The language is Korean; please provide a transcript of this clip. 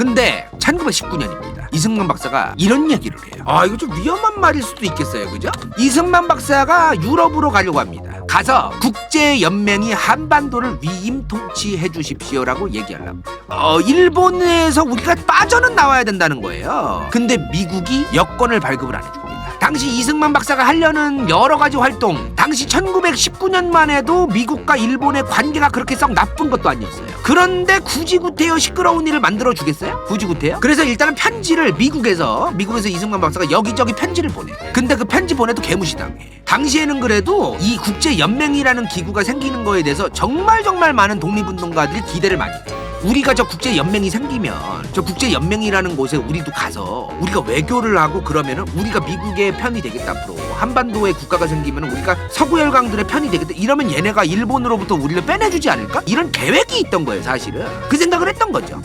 근데 1919년입니다. 이승만 박사가 이런 얘기를 해요. 아 이거 좀 위험한 말일 수도 있겠어요, 그죠? 이승만 박사가 유럽으로 가려고 합니다. 가서 국제 연맹이 한반도를 위임 통치해 주십시오라고 얘기하려고. 어 일본에서 우리가 빠져는 나와야 된다는 거예요. 근데 미국이 여권을 발급을 안 해줍니다. 당시 이승만 박사가 하려는 여러 가지 활동, 당시 1919년 만 해도 미국과 일본의 관계가 그렇게 썩 나쁜 것도 아니었어요. 그런데 굳이 구태여 시끄러운 일을 만들어 주겠어요? 굳이 구태여? 그래서 일단은 편지를 미국에서 미국에서 이승만 박사가 여기저기 편지를 보내. 근데 그 편지 보내도 개무시당해. 당시에는 그래도 이 국제 연맹이라는 기구가 생기는 거에 대해서 정말 정말 많은 독립운동가들이 기대를 많이 해. 우리가 저 국제 연맹이 생기면 저 국제 연맹이라는 곳에 우리도 가서 우리가 외교를 하고 그러면은 우리가 미국의 편이 되겠다 앞으로 한반도에 국가가 생기면 우리가 서구 열강들의 편이 되겠다. 이러면 얘네가 일본으로부터 우리를 빼내주지 않을까? 이런 계획이 있던 거예요 사실은. 그 생각을 했던 거죠